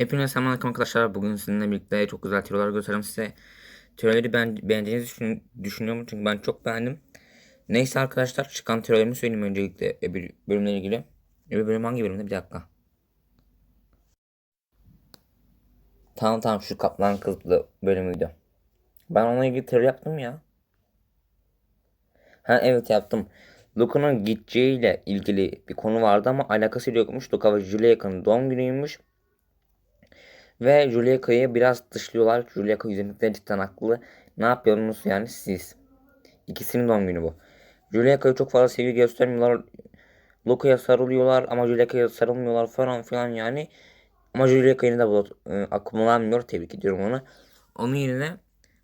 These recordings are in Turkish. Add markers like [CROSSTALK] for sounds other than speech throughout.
Hepinize selamünaleyküm arkadaşlar. Bugün sizinle birlikte çok güzel tiyolar göstereceğim size. Tiyoları ben, beğendiğinizi düşün, düşünüyorum çünkü ben çok beğendim. Neyse arkadaşlar çıkan tiyolarımı söyleyeyim öncelikle öbür bölümle ilgili. Öbür bölüm hangi bölümde bir dakika. Tamam tamam şu kaplan kızlı bölümüydü. Ben onunla ilgili tiyo yaptım ya. Ha evet yaptım. Luka'nın gideceğiyle ilgili bir konu vardı ama alakası yokmuş. Luka ve Julia'nın doğum günüymüş. Ve Julia'yı biraz dışlıyorlar. Julia yüzünde cidden haklı. Ne yapıyorsunuz yani siz? İkisinin doğum günü bu. Julia'yı çok fazla sevgi göstermiyorlar. Luka'ya sarılıyorlar ama Julia'ya sarılmıyorlar falan filan yani. Ama Julia'yı de bu e, akıllanmıyor. Tebrik ediyorum onu. Onun yerine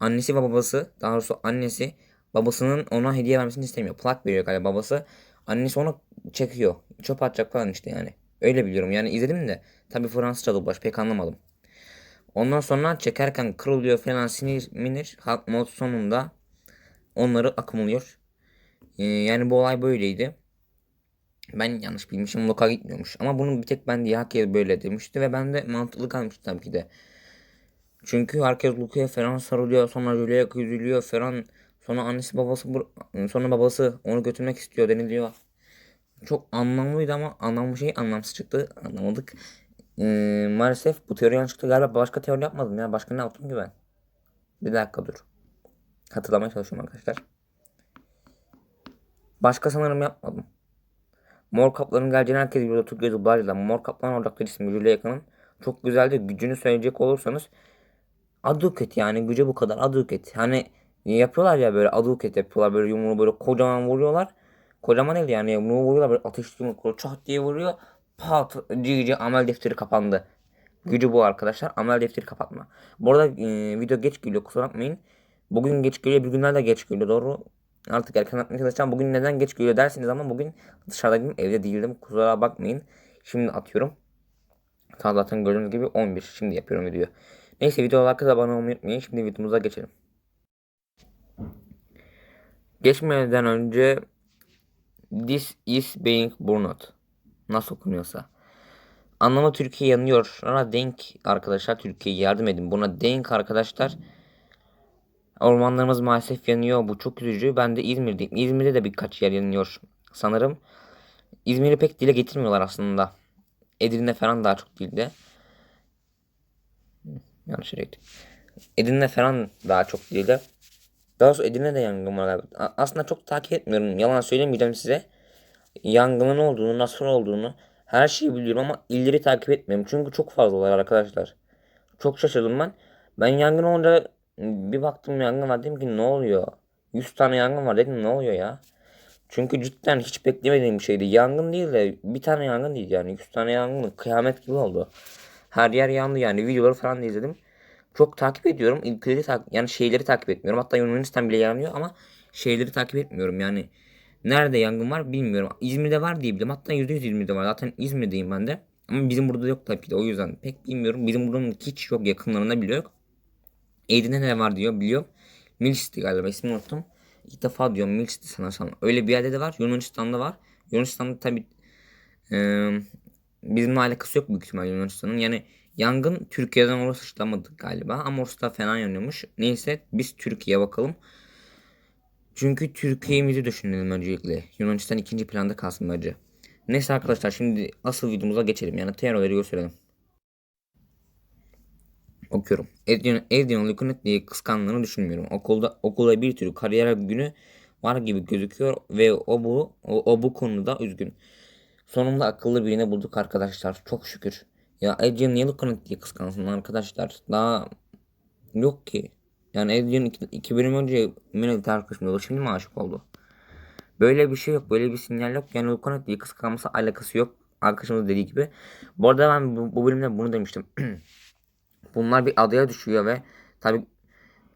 annesi ve babası daha doğrusu annesi babasının ona hediye vermesini istemiyor. Plak veriyor galiba babası. Annesi onu çekiyor. Çöp atacak falan işte yani. Öyle biliyorum. Yani izledim de. Tabi Fransızca dublaj pek anlamadım. Ondan sonra çekerken kırılıyor falan sinir minir. Halk mod sonunda onları akımlıyor. Ee, yani bu olay böyleydi. Ben yanlış bilmişim. Loka gitmiyormuş. Ama bunu bir tek ben diye herkes böyle demişti ve ben de mantıklı kalmıştı tabii ki de. Çünkü herkes Luka'ya falan sarılıyor. Sonra Julia'ya üzülüyor falan. Sonra annesi babası sonra babası onu götürmek istiyor deniliyor. Çok anlamlıydı ama anlamlı şey anlamsız çıktı. Anlamadık. Ee, maalesef bu teori yanlış çıktı. Galiba başka teori yapmadım ya. Başka ne yaptım ki ben? Bir dakika dur. Hatırlamaya çalışıyorum arkadaşlar. Başka sanırım yapmadım. Mor kaplanın geleceğini herkes biliyordu. Türkçe dublajla. Mor kaplan olacaktır ismi Julia Yakın'ın. Çok güzeldi. Gücünü söyleyecek olursanız Aduket yani gücü bu kadar Aduket. Hani yapıyorlar ya böyle Aduket yapıyorlar böyle yumruğu böyle kocaman vuruyorlar. Kocaman değil yani yumruğu vuruyorlar böyle ateşli yumruğu çat diye vuruyor. Pat cici amel defteri kapandı. Gücü bu arkadaşlar. Amel defteri kapatma. Bu arada e, video geç geliyor kusura bakmayın. Bugün geç geliyor bir günler de geç geliyor doğru. Artık erken atmaya çalışacağım. Bugün neden geç geliyor dersiniz ama bugün dışarıdaydım evde değildim. Kusura bakmayın. Şimdi atıyorum. Tam zaten gördüğünüz gibi 11. Şimdi yapıyorum videoyu. Neyse video olarak da abone olmayı unutmayın. Şimdi videomuza geçelim. Geçmeden önce This is being burnout. Nasıl okunuyorsa. Anlamı Türkiye yanıyor. Ona denk arkadaşlar Türkiye'ye yardım edin. Buna denk arkadaşlar. Ormanlarımız maalesef yanıyor. Bu çok üzücü. Ben de İzmir'deyim. İzmir'de de birkaç yer yanıyor sanırım. İzmir'i pek dile getirmiyorlar aslında. Edirne falan daha çok dilde. Yanlış yere. Edirne falan daha çok dilde. Daha sonra Edirne'de yangın var. Aslında çok takip etmiyorum. Yalan söylemeyeceğim size. Yangının olduğunu, nasıl olduğunu her şeyi biliyorum ama illeri takip etmiyorum. Çünkü çok fazlalar arkadaşlar. Çok şaşırdım ben. Ben yangın olunca bir baktım yangın var dedim ki ne oluyor? 100 tane yangın var dedim ne oluyor ya? Çünkü cidden hiç beklemediğim bir şeydi. Yangın değil de bir tane yangın değil yani. 100 tane yangın kıyamet gibi oldu. Her yer yandı yani. Videoları falan da izledim. Çok takip ediyorum. İlkleri tak yani şeyleri takip etmiyorum. Hatta Yunanistan bile yanıyor ama şeyleri takip etmiyorum. Yani nerede yangın var bilmiyorum. İzmir'de var diye biliyorum. Hatta %100 İzmir'de var. Zaten İzmir'deyim ben de. Ama bizim burada yok tabii ki de. O yüzden pek bilmiyorum. Bizim buranın hiç yok. Yakınlarında bile yok. Eğdi'de ne var diyor biliyorum. Mils'ti galiba ismini unuttum. İlk defa diyorum Mils'ti sanırsam. Öyle bir yerde de var. Yunanistan'da var. Yunanistan'da tabi e, bizimle alakası yok büyük ihtimal Yunanistan'ın. Yani yangın Türkiye'den orası sıçramadı galiba. Ama orası da fena yanıyormuş. Neyse biz Türkiye'ye bakalım. Çünkü Türkiye'mizi düşünelim öncelikle. Yunanistan ikinci planda kalsın bence. Neyse arkadaşlar şimdi asıl videomuza geçelim. Yani teorileri gösterelim. Okuyorum. Adrian, Adrian Lucanetti'yi kıskandığını düşünmüyorum. Okulda okulda bir tür kariyer günü var gibi gözüküyor ve o bu o, o bu konuda üzgün. Sonunda akıllı birini bulduk arkadaşlar. Çok şükür. Ya Adrian niye Lucanetti'yi kıskansın arkadaşlar? Daha yok ki. Yani Adrian iki, iki bölüm önce Melody arkadaşımdı. Şimdi mi aşık oldu? Böyle bir şey yok. Böyle bir sinyal yok. Yani Lucanetti'yi kıskanması alakası yok. Arkadaşımız dediği gibi. Bu arada ben bu, bu bölümde bunu demiştim. [CLEARS THROAT] Bunlar bir adaya düşüyor ve tabi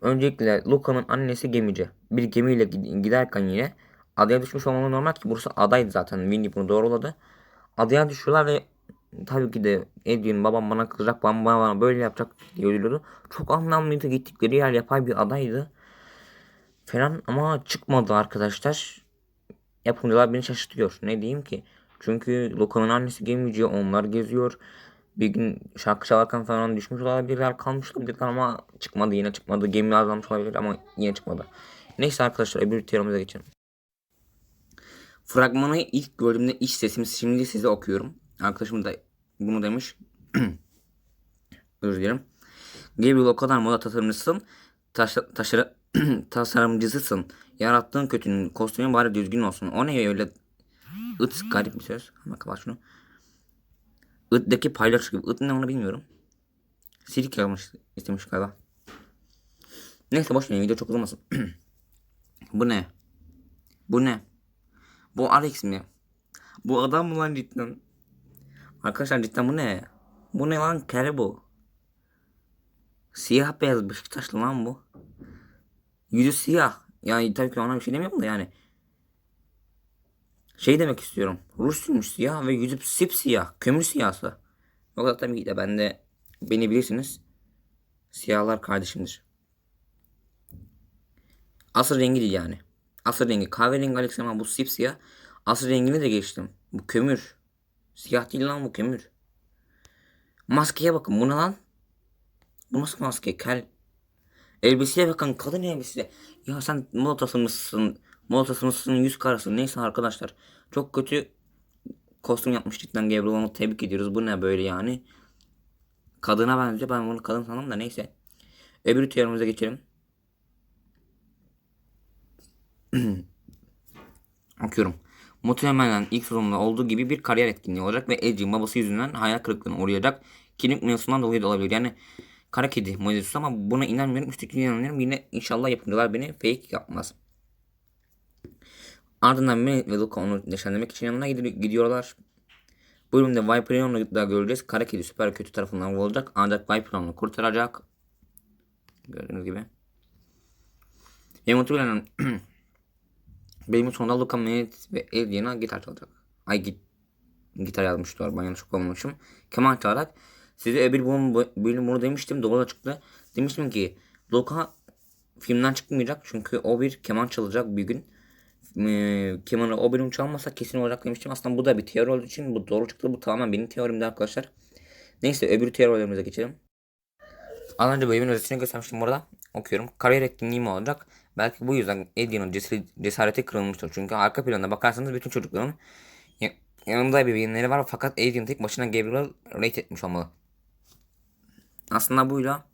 öncelikle Luka'nın annesi gemici. Bir gemiyle giderken yine adaya düşmüş olmalı normal ki burası adaydı zaten. Winnie bunu doğruladı. Adaya düşüyorlar ve tabii ki de Adrian babam bana kızacak babam bana böyle yapacak diye ölüyordu. Çok anlamlıydı gittikleri yer yapay bir adaydı. Falan ama çıkmadı arkadaşlar. Yapımcılar beni şaşırtıyor. Ne diyeyim ki? Çünkü Luka'nın annesi gemici onlar geziyor. Bir gün şarkı çalarken falan düşmüş olabilirler, kalmış olabilirler ama çıkmadı yine çıkmadı. Gemi azalmış olabilir ama yine çıkmadı. Neyse arkadaşlar öbür teorimize geçelim. Fragmanı ilk gördüğümde iç sesimi şimdi size okuyorum. Arkadaşım da bunu demiş. [CLEARS THROAT] Özür dilerim. Gabriel o kadar moda tasarımcısın. Taş, taşıra, [CLEARS THROAT] tasarımcısısın. Yarattığın kötünün kostümün bari düzgün olsun. O ne öyle ıt garip bir söz. Ama kapat şunu. It'daki paylaş gibi. It ne onu bilmiyorum. Silik yazmış istemiş galiba. Neyse boş verin video çok uzamasın. [CLEARS THROAT] Bu ne? Bu ne? Bu Alex mi? Bu adam mı lan cidden? Arkadaşlar cidden bu ne? Bu ne lan? Kere bu. Siyah beyaz Beşiktaşlı lan bu. Yüzü siyah. Yani tabii ki ona bir şey demiyorum da yani. Şey demek istiyorum. Rusluymuş siyah ve yüzü sipsiyah. Kömür siyahsı. O kadar tabii ki de ben de beni bilirsiniz. Siyahlar kardeşimdir. Asıl rengi değil yani. Asıl rengi kahverengi Alex ama bu sipsiyah. Asıl rengini de geçtim. Bu kömür. Siyah değil lan bu kömür. Maskeye bakın bu ne lan? Bu nasıl maske? Kel. Elbiseye bakın kadın elbise. Ya sen moda tasarımcısın. Moda tasarımcısının yüz karası. Neyse arkadaşlar. Çok kötü kostüm yapmış cidden Gabriel tebrik ediyoruz. Bu ne böyle yani? Kadına benziyor. Ben bunu kadın sandım da neyse. Öbür teorimize geçelim. [CLEARS THROAT] Okuyorum. Muhtemelen ilk sezonda olduğu gibi bir kariyer etkinliği olacak ve Edge'in babası yüzünden hayal kırıklığına uğrayacak. Kimlik mevzusundan dolayı da olabilir. Yani kara kedi mevzusu ama buna inanmıyorum. Üstteki inanmıyorum. Yine inşallah yapımcılar beni fake yapmaz. Ardından Merit ve Luca onu neşelendirmek için yanına gidi- gidiyorlar. Bu bölümde Viper'ı da göreceğiz. Kara kedi süper kötü tarafından vurulacak. Ancak Viper onu kurtaracak. Gördüğünüz gibi. Ve muhtemelen [CLEARS THROAT] Benim sonunda Luca Merit ve Eliana gitar çalacak. Ay git gitar yazmışlar. Ben yanlış okumamışım. Keman çalarak size öbür bölüm, bunu demiştim. Doğru çıktı. Demiştim ki Luca filmden çıkmayacak. Çünkü o bir keman çalacak bir gün. Ee, kemanı o bölüm çalmasa kesin olacak demiştim. Aslında bu da bir teori olduğu için bu doğru çıktı. Bu tamamen benim teorimdi arkadaşlar. Neyse öbür teorilerimize geçelim. Az önce bölümün özetini göstermiştim burada. Okuyorum. Kariyer etkinliği mi olacak? Belki bu yüzden Eddie'nin cesareti, kırılmıştır. Çünkü arka planda bakarsanız bütün çocukların ya- yanında ebeveynleri var fakat Eddie'nin tek başına Gabriel rate etmiş olmalı. Aslında buyla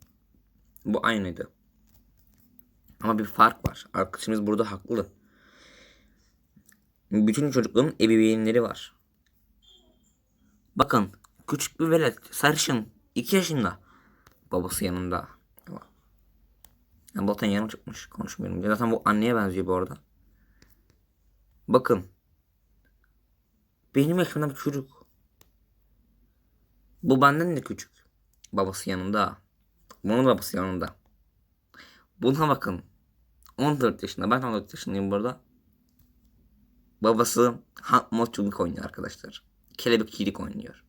bu aynıydı. Ama bir fark var. Arkadaşımız burada haklı. Bütün çocukların ebeveynleri var. Bakın küçük bir velet sarışın 2 yaşında babası yanında. Yani Bolton yanım çıkmış konuşmuyorum. Zaten bu anneye benziyor bu arada. Bakın. Benim yaşımda bir çocuk. Bu benden de küçük. Babası yanında. Bunun babası yanında. Buna bakın. 14 yaşında. Ben 14 yaşındayım burada. Babası modçuluk oynuyor arkadaşlar. Kelebekçilik oynuyor.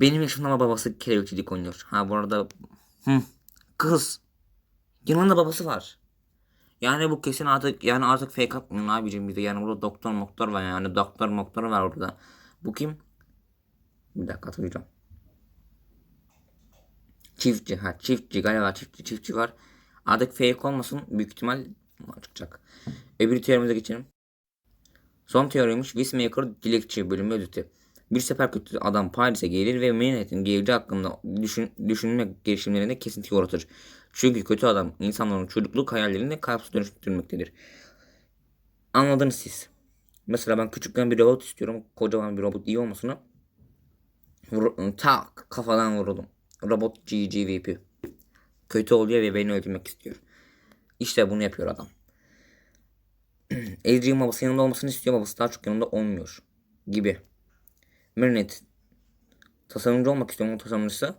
Benim yaşımda ama babası kelebekçilik oynuyor. Ha bu arada hı, kız. Yanında babası var. Yani bu kesin artık yani artık fake atmıyor abicim bize. Yani burada doktor moktor var yani doktor moktor var burada. Bu kim? Bir dakika hatırlayacağım. Çiftçi ha çiftçi galiba çiftçi çiftçi var. Artık fake olmasın büyük ihtimal çıkacak. Öbür teorimize geçelim. Son teoriymiş Wismaker dilekçi bölümü özeti. Bir sefer kötü adam Paris'e gelir ve Manhattan geleceği hakkında düşün, düşünme girişimlerine kesinti uğratır. Çünkü kötü adam insanların çocukluk hayallerini kalıpsız dönüştürmektedir. Anladınız siz. Mesela ben küçükken bir robot istiyorum. Kocaman bir robot iyi olmasını. Vur, tak kafadan vuruldum. Robot GGVP. Kötü oluyor ve beni öldürmek istiyor. İşte bunu yapıyor adam. [CLEARS THROAT] Adrian babası yanında olmasını istiyor. Babası daha çok yanında olmuyor. Gibi. Marinette tasarımcı olmak istiyor ama tasarımcısı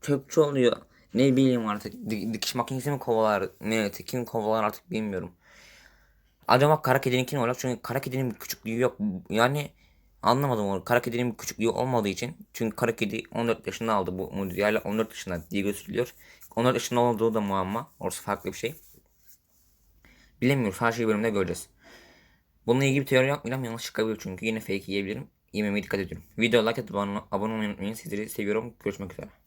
çöpçü oluyor. Ne bileyim artık Di- dikiş makinesi mi kovalar Marinette kim kovalar artık bilmiyorum. Acaba kara kedinin kim olacak? Çünkü kara kedinin bir küçüklüğü yok. Yani anlamadım onu. Kara kedinin bir küçüklüğü olmadığı için. Çünkü kara kedi 14 yaşında aldı bu. Yani 14 yaşında diye gösteriliyor. 14 yaşında olduğu da muamma. Orası farklı bir şey. Bilemiyoruz. Her şeyi bölümde göreceğiz. Bununla ilgili bir teori yapmayacağım. Yanlış çıkabilir çünkü. Yine fake yiyebilirim. yememeye dikkat ediyorum. Video like atıp abone olmayı unutmayın. Sizleri seviyorum. Görüşmek üzere.